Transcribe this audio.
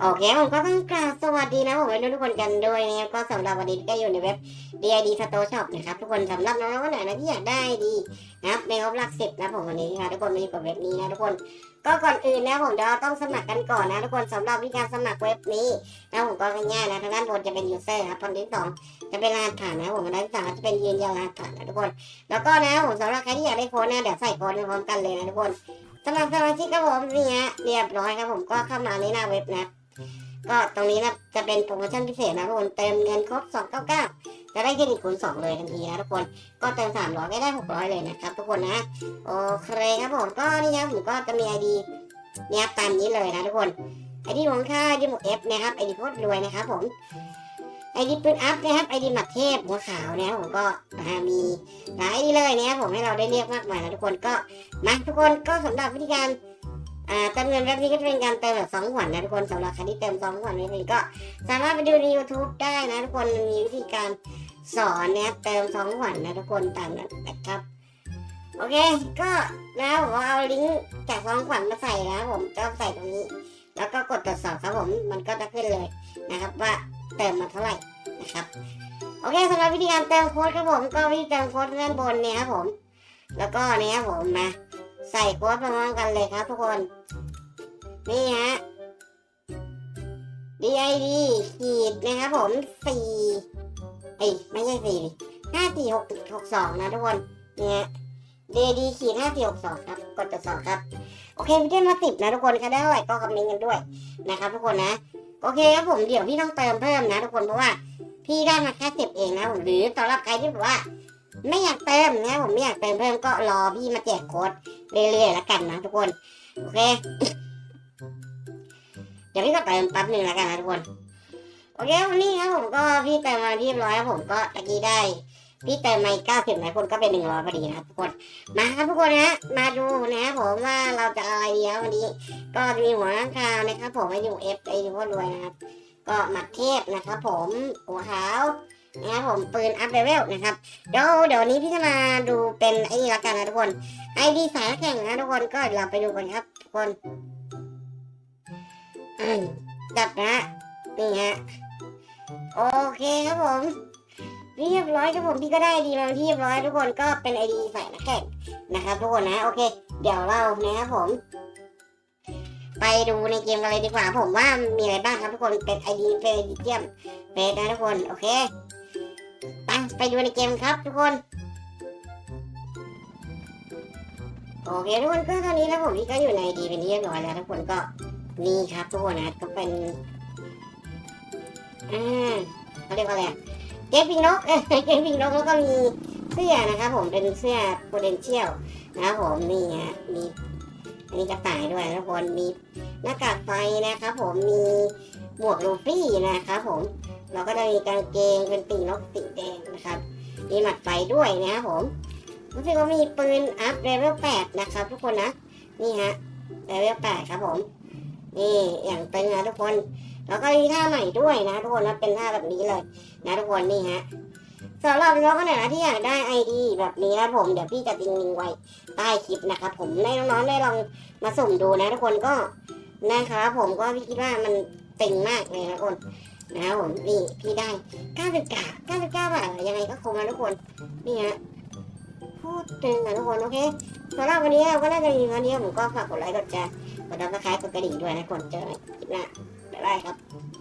โอเคผมก็ต้องกราบสวัสดีนะผมไปดูทุกคนกันด้วยนะครับก็สำหรับวันนี้ก็อยู่ในเว็บ DID Store Shop นะครับทุกคนสำหรับน้องๆคนไหนนะที่อยากได้ดีนะครับในงบหลักสิบนะผมวันนี้นะทุกคนมาอยู่กับเว็บนี้นะทุกคนก็ก่อนอื่นนะผมเดี๋ยวเราต้องสมัครกันก่อนนะทุกคนสำหรับวิธีการสมัครเว็บนี้นะผมก็ง่ายๆนะทางด้านบนจะเป็น user ครับตอนที่สองจะเป็นรหัสผ่านนะผมด้านที่สามจะเป็นยืนยันรหัสผ่านนะทุกคน แล้วก็นะผมสำหรับใครที่อยากได้โค้ดนะเดี๋ยวใส่โค้ดพร้อมกันเลยนะทุกคน สำหรับสมาชิกครับผมนี่ฮะเรียบร้อยครับผมก็เข้ามาในหน้าเว็บนะก็ตรงนี้นะจะเป็นโปรโมชั่นพิเศษนะทุกคนเติมเงินครบ 299 จะได้เครดิตคูณ2เลยทันทีนะทุกคนก็เติม 300ก็ได้ 600 เลยนะครับทุกคนนะโอเคครับผมก็นี่นะผมก็จะมี ID เนี่ยตามนี้เลยนะทุกคน ID ของค่า ID หมวก F นะครับ ID โคตรรวยนะครับผม ID ปืนอัพนะครับ ID หมัดเทพหัวขาวนะครับผมก็มีหลาย ID เลยนะครับผมให้เราได้เรียกมากมายนะทุกคนก็มาทุกคนก็สำหรับวิธีการเติมเงินแบบนี้ก็จะเป็นการเติมแบบสองหวนนะทุกคนสำหรับใครที่เติมสองหวนแบบนี้ก็สามารถไปดูใน YouTube ได้นะทุกคนมีวิธีการสอนนะครับเติมสองหวนนะทุกคนตามนั้นนะครับโอเคก็นะผมเอาลิงก์จากสองหวนมาใส่นะผมก็ใส่ตรงนี้ แล้วก็กดตรวจสอบครับผมมันก็จะขึ้นเลยนะครับว่า เติมมาเท่าไหร่นะครับโอเคสำหรับวิธีการเติมโค้ดครับผมก็วิธีเติมโค้ดด้านบนเนี่ยครับผม แล้วก็เนี่ยครับผมมาใส่โค้ดพร้อมกันเลยครับทุกคน นี่ฮะ DID ขีดนะครับผมสี่เอ้ยไม่ใช่สี่ห้าสี่หกหกสองนะทุกคนเนี่ย DID ขีดห้าสี่หกสองครับ กดตรวจสอบครับ โอเคพี่เต้นมาสิบนะทุกคนใครได้เท่าไหร่ก็คอมเมนต์กันด้วยนะครับทุกคนนะ โอเคครับผมเดี๋ยวพี่ต้องเติมเพิ่มนะทุกคนเพราะว่าพี่ได้มาแค่สิบเองนะผมหรือสำหรับใครที่แบบว่า ไม่อยากเติมนะผมไม่อยากเติมเพิ่มก็รอพี่มาแจกโค้ดเรื่อยๆแล้วกันนะทุกคนโอเคเดี๋ยวพี่ก็เติมแป๊บหนึ่งแล้วกันนะทุกคนโอเควันนี้ครับผมก็พี่เติมมาเรียบร้อยครับผมก็ตะกี้ได้ พี่เติมมาเก้าสิบหลายคนก็เป็นหนึ่งร้อยพอดีนะครับทุกคน มาครับทุกคนนะมาดูนะครับผมว่าเราจะอะไรดีครับวันนี้ ก็จะมีหัวข้างคาวนะครับ ผมไอ้ดูเอฟไอ้ดูว่ารวยนะครับ ก็หมัดเทพนะครับผมหัวขาวนะครับผมปืนอัพเลเวลนะครับเดี๋ยวเดี๋ยวนี้พี่จะมาดูเป็นไอ้นี่ละกันนะทุกคนไอดีสายแข่งนะทุกคนก็เดี๋ยวเราไปดูกันครับทุกคนจัดนะนี่ฮะโอเคครับผม เรียบร้อยครับผมพี่ก็ได้ดีมาที่เรียบร้อยทุกคนก็เป็นไอดีใสายนักแข่งนะครับทุกคนนะโอเค เดี๋ยวเรานะครับผมไปดูในเกมกันเลยดีกว่า ผมว่ามีอะไรบ้างครับทุกคนเป็นไอดีเป็นไอดีเยี่ยมเฟสนะทุกคนโอเคไปไปดูในเกมครับทุกคนโอเคทุกคนก็ตอนนี้นะผมพี่ก็อยู่ในดีเป็นที่เรียบร้อยแล้วทุกคนก็นี่ครับทุกคนนะก็เป็นอ่าเขาเรียกว่าอะไร เกมพิงนกเกมพิงนกแล้วก็มีเสื้อนะครับผมเป็นเสื้อ potential นะครับผมนี่ฮะมีอันนี้กระต่ายด้วยทุกคนมีหน้ากากไฟนะครับผมมีหมวกลูฟี่นะครับผมเราก็จะมีกางเกงเป็นปีนกสีแดงนะครับมีหมัดไฟด้วยนะครับผมรู้สึกว่ามีปืนอัพเลเวลแปดนะครับ ทุกคนนะนี่ฮะเลเวลแปดครับผมนี่อย่างตึงนะทุกคน แล้วก็มีท่าใหม่ด้วยนะทุกคนนะเป็นท่าแบบนี้เลยนะทุกคนนี่ฮะสำหรับน้องคนไหนนะที่อยากได้ไอดีแบบนี้นะผมเดี๋ยวพี่จะทิ้งลิงก์ไว้ใต้คลิปนะครับผมให้น้องๆได้ลองมาสุ่มดูนะทุกคนก็นะครับผมก็พี่คิดว่ามันตึงมากเลยนะทุกคนนะครับผมนี่พี่ได้99 99บาทยังไงก็คุ้มนะทุกคนนี่ฮะพูดตึงนะทุกคนโอเคสำหรับวันนี้เราก็น่าจะมีวันนี้ผมก็ฝากกดไลค์กดแชร์กดติดตามกดกระดิ่งด้วยนะทุกคนเจอกันคลิปหน้า บ๊ายบายครับ